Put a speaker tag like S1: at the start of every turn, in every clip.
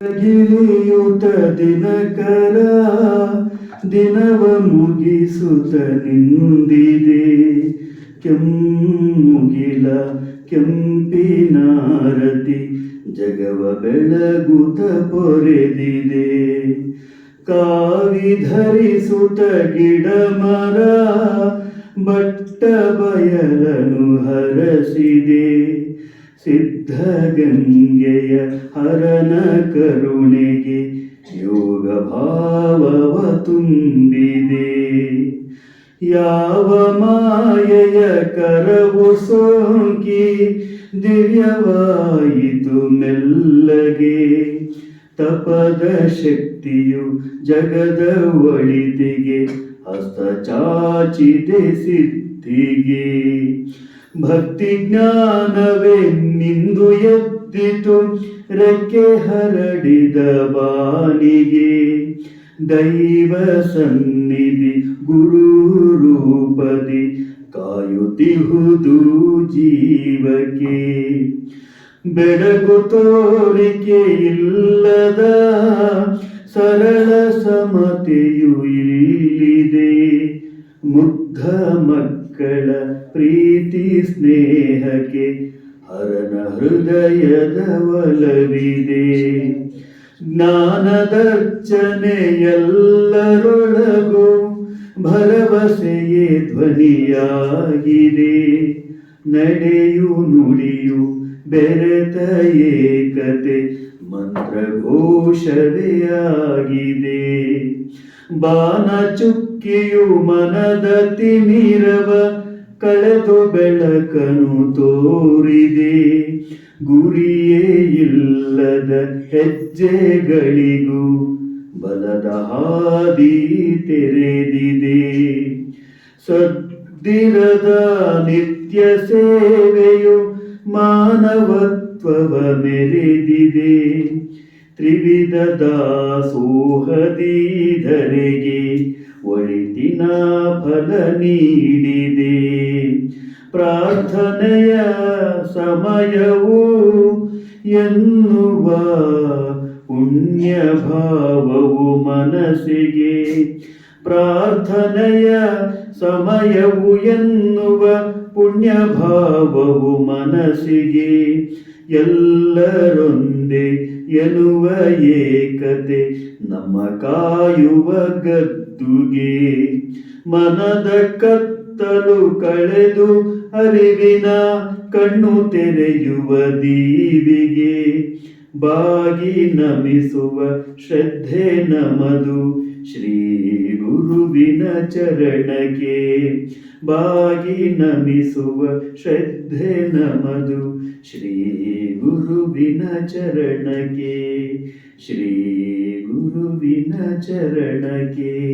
S1: ಗಿಳಿಯುತ ದಿನಕರ ದಿನವ ಮುಗಿಸುತ್ತ ನಿಂದಿದೆ. ಕೆಮ್ಮುಗಿಲ ಕೆಂಪಿನಾರತಿ ಜಗವ ಬೆಳಗುತ ಪೊರೆದಿದೆ. ಕಾವಿ ಧರಿಸುತ್ತ ಗಿಡ ಮರ ಬಟ್ಟ ಬಯಲನು ಹರಸಿದೆ. ಸಿದ್ಧಗಂಗೆಯ ಹರನ ಕರುಣೆಗೆ ಯೋಗ ಭಾವವ ತುಂಬಿದೆ ಯಾವ ಮಾಯೆಯ ಕರವು ಸೋಂಕಿ ದಿವ್ಯವಾಯಿತು ಮೆಲ್ಲಗೆ. ತಪದ ಶಕ್ತಿಯು ಜಗದ ಒಳಿತಿಗೆ ಹಸ್ತ ಚಾಚಿದೆ ಸಿದ್ಧಿಗೆ. ಭಕ್ತಿ ಜ್ಞಾನವೇ ನಿಂದು ಎದ್ದಿತು ರೆಕ್ಕೆ ಹರಡಿದ ಬಾನಿಗೆ. ದೈವ ಸನ್ನಿಧಿ ಗುರು ರೂಪದಿ ಕಾಯುತ್ತಿಹುದು ಜೀವಕ್ಕೆ. ಬೆಳಗು ತೋರಿಕೆ ಇಲ್ಲದ ಮಕ್ಕಳ ಪ್ರೀತಿ ಸ್ನೇಹಕ್ಕೆ ಹರನ ಹೃದಯದ ಒಲವಿದೆ. ಜ್ಞಾನದರ್ಚನೆಯೆಲ್ಲರೊಳಗೂ ಭರವಸೆಯೇ ಧ್ವನಿಯಾಗಿದೆ. ನಡೆಯು, ನುಡಿಯು, ಬೆರೆತ ಏಕತೆ ಮಂತ್ರ ಘೋಷವೇ ಆಗಿದೆ ಬಾನ ಚುಕ್ಕಿಯು ಮನದ ತಿಮಿರವ, ಕಳೆದು ಬೆಳಕನು ತೋರಿದೆ. ಗುರಿಯೇ ಇಲ್ಲದ ಹೆಜ್ಜೆಗಳಿಗೂ ಬಲದ ಹಾದಿ ತೆರೆದಿದೆ. ಸದ್ದಿರದ ನಿತ್ಯ ಸೇವೆಯು ಮಾನವತ್ವವ ಮೆರೆದಿದೆ. ತ್ರಿವಿಧ ದಾಸೋಹದಿ ಧರೆಗೆ ಒಳಿತಿನ ಫಲ ನೀಡಿದೆ. ಪ್ರಾರ್ಥನೆಯ ಸಮಯವು ಎನ್ನುವ ಪುಣ್ಯ ಭಾವವು ಮನಸ್ಸಿಗೆ ಪ್ರಾರ್ಥನೆಯ ಸಮಯವು ಎನ್ನುವ ಪುಣ್ಯ ಭಾವವು ಮನಸ್ಸಿಗೆ ಎಲ್ಲರೊಂದೆ ಎನ್ನುವ ಏಕತೆ ನಮ್ಮ ಕಾಯುವ ಗದ್ದುಗೆ. ಮನದ ಕತ್ತಲು ಕಳೆದು ಅರಿವಿನ ಕಣ್ಣು ತೆರೆಯುವ ದೀವಿಗೆ. ಬಾಗಿ ನಮಿಸುವ ಶ್ರದ್ಧೆ ನಮದು ಶ್ರೀ ಗುರುವಿನ ಚರಣಕ್ಕೆ. ಬಾಗಿ ನಮಿಸುವ ಶ್ರದ್ಧೆ ನಮದು ಶ್ರೀ ಗುರುವಿನ ಚರಣಕ್ಕೆ. ಶ್ರೀ ಗುರುವಿನ ಚರಣಕ್ಕೆ.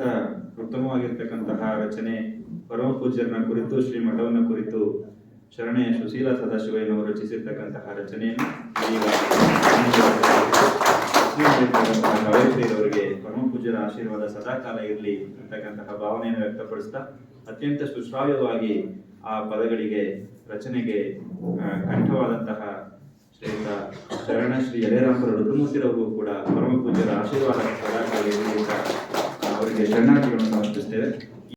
S2: ಅತ್ಯಂತ ಉತ್ತಮವಾಗಿರ್ತಕ್ಕಂತಹ ರಚನೆ ಪರಮ ಪೂಜ್ಯರನ್ನ ಕುರಿತು ಶ್ರೀ ಮಠವನ್ನ ಕುರಿತು ಶರಣೆಯ ಸುಶೀಲ ಸದಾಶಿವಯ್ಯನವರು ರಚಿಸಿರ್ತಕ್ಕಂತಹ ರಚನೆಯನ್ನು ಅವರಿಗೆ ಪರಮ ಪೂಜ್ಯರ ಆಶೀರ್ವಾದ ಸದಾಕಾಲ ಇರಲಿ ಅಂತಕ್ಕಂತಹ ಭಾವನೆಯನ್ನು ವ್ಯಕ್ತಪಡಿಸ್ತಾ, ಅತ್ಯಂತ ಸುಶ್ರಾವ್ಯವಾಗಿ ಆ ಪದಗಳಿಗೆ, ರಚನೆಗೆ ಕಂಠವಾದಂತಹ ಶ್ರೀಯುತ ಶರಣ ಶ್ರೀ ಯಲೇರಾಮರ ರುದ್ರಮೂರ್ತಿರವರಿಗೂ ಕೂಡ ಪರಮ ಪೂಜ್ಯರ ಆಶೀರ್ವಾದ ಸದಾಕಾಲ ಇರಲಿ ಅಂತ ಅವರಿಗೆ ಶರಣಾರ್ಥಿಗಳನ್ನು ಸಮರ್ಪಿಸ್ತೇವೆ